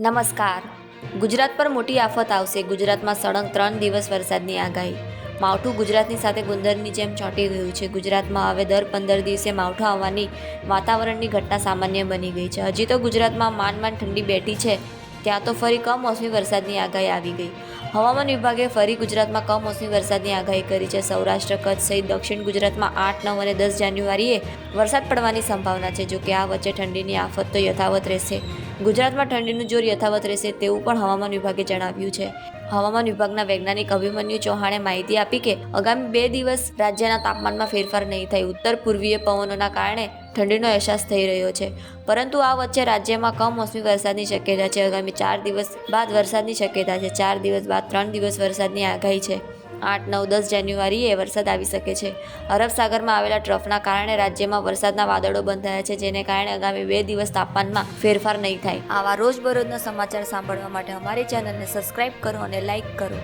નમસ્કાર. ગુજરાત પર મોટી આફત આવશે. ગુજરાતમાં સળંગ ત્રણ દિવસ વરસાદની આગાહી. માવઠું ગુજરાતની સાથે ગુંદરની જેમ ચોંટી ગયું છે. ગુજરાતમાં હવે દર પંદર દિવસે માવઠું આવવાની વાતાવરણની ઘટના સામાન્ય બની ગઈ છે. હજી તો ગુજરાતમાં માંડ માંડ ઠંડી બેઠી છે. ત્યાં તો ફરી કમોસમી વરસાદની આગાહી આવી ગઈ. હવામાન વિભાગે ફરી ગુજરાતમાં કમોસમી વરસાદની આગાહી કરી છે. સૌરાષ્ટ્ર, કચ્છ સહિત દક્ષિણ ગુજરાતમાં આઠ, નવ અને દસ જાન્યુઆરીએ વરસાદ પડવાની સંભાવના છે. જોકે આ વચ્ચે ઠંડીની આફત તો યથાવત રહેશે. ગુજરાતમાં ઠંડીનું જોર યથાવત રહેશે તેવું પણ હવામાન વિભાગે જણાવ્યું છે. હવામાન વિભાગના વૈજ્ઞાનિક અભિમન્યુ ચૌહાણે માહિતી આપી કે, આગામી બે દિવસ રાજ્યના તાપમાનમાં ફેરફાર નહીં થાય. ઉત્તર પૂર્વીય પવનોના કારણે ઠંડીનો અહેસાસ થઈ રહ્યો છે. પરંતુ આ વચ્ચે રાજ્યમાં કમોસમી વરસાદની શક્યતા છે. આગામી ચાર દિવસ બાદ વરસાદની શક્યતા છે. ચાર દિવસ બાદ ત્રણ દિવસ વરસાદની આગાહી છે. આઠ, નવ, દસ જાન્યુઆરીએ વરસાદ આવી શકે છે. અરબ સાગરમાં આવેલા ટ્રફના કારણે રાજ્યમાં વરસાદના વાદળો બંધાયા છે, જેને કારણે આગામી બે દિવસ તાપમાનમાં ફેરફાર નહીં થાય. આવા રોજબરોજના સમાચાર સાંભળવા માટે અમારી ચેનલને સબસ્ક્રાઇબ કરો અને લાઇક કરો.